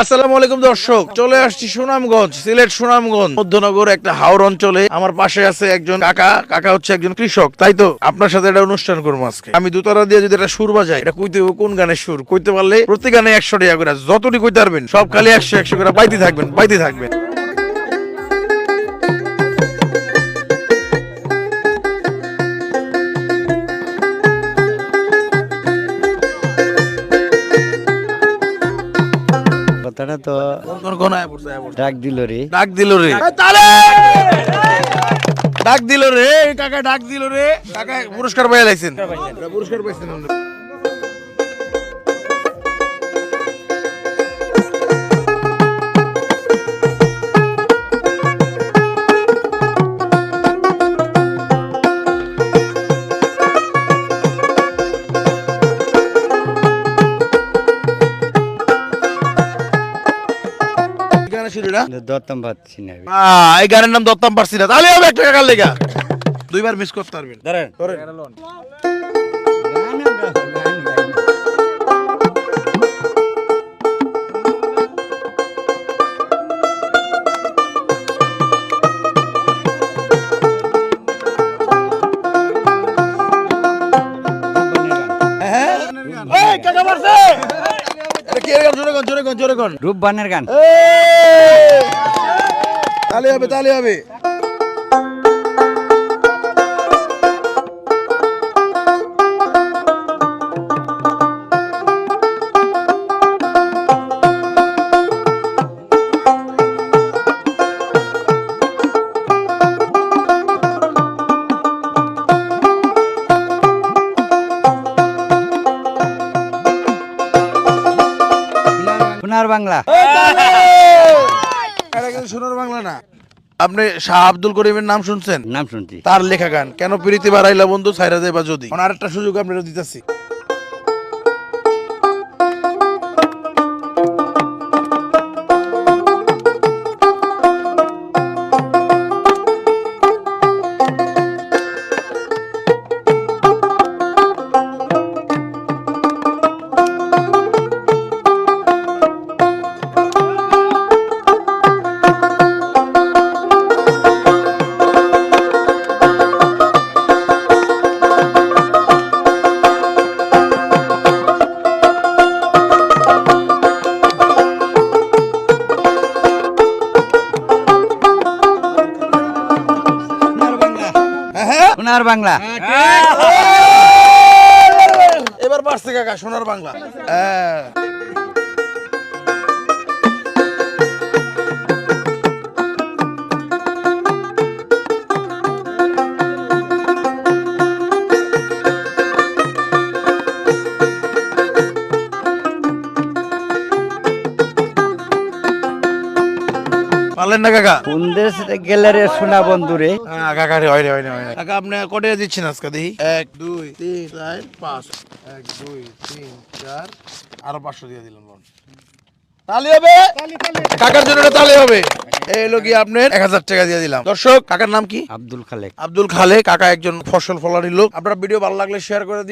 আসসালামু আলাইকুম দর্শক চলে আসছি সুনামগঞ্জ সিলেট সুনামগঞ্জ মধ্যনগর একটা হাওর অঞ্চলে। আমার পাশে আছে একজন কাকা কাকা হচ্ছে একজন কৃষক তাই তো? আপনার সাথে একটা অনুষ্ঠান করব আজকে। আমি দুতারা দিয়ে যদি একটা সুর বাজাই এটা কইতে কোন গানের সুর? কইতে পারলে প্রতি গানে একশো টাকা করে যতটি কইতে পারবেন সব খালি একশো একশো করে পাইতে থাকবেন পাইতে থাকবেন। কথাটা তো কোন কোন কোন আয়া পড়ছে, আয়া পড়ছে। ডাক দিল রে। ডাক দিল রে। ডাক দিল রে কাকা ডাক দিল রে। কাকা পুরস্কার পাইয়া লাইছেন। পুরস্কার পাইছেন। দত্তম পাচ্ছি না এই গানের নাম দত্তাম পারছি না। তাহলে হবে একটা কাকার লেগা। দুইবার মিস করতে পারবেন ধরেন। গান জোরে গান, জোরে বানের রূপবানের গান। তালি হবে তালি হবে। সোনার বাংলা। এটা কিন্তু সোনার বাংলা না। আপনি শাহ আব্দুল করিমের নাম শুনছেন? নাম শুনছি। তার লেখা গান। কেন প্রীতি বাড়াইলা বন্ধু সাইরা দেবা যদি? আরেকটা সুযোগ আপনারা দিতেছি। সোনার বাংলা। এবার পারছে কাকা সোনার বাংলা। হ্যাঁ। না কাকা। কোন দেশ গেলে রে সোনা বন্ধু রে? হ্যাঁ, কাকা রে হয় রে হয় রে। কাকা আপনি কটে দিচ্ছেন আজকে দেখি? এক দুই তিন চার পাঁচ। এক দুই তিন চার আরও পাঁচশো দিয়ে দিলাম বোন তালি হবে? কাকার জন্য তালি হবে। এই হলো কি আপনার এক হাজার টাকা দিয়ে দিলাম। দর্শক কাকার নাম কি? আব্দুল খালেক। আব্দুল খালে কাকা একজন ফসল ফলানি লোক। আপনার ভিডিও ভালো লাগলে শেয়ার করে দিন।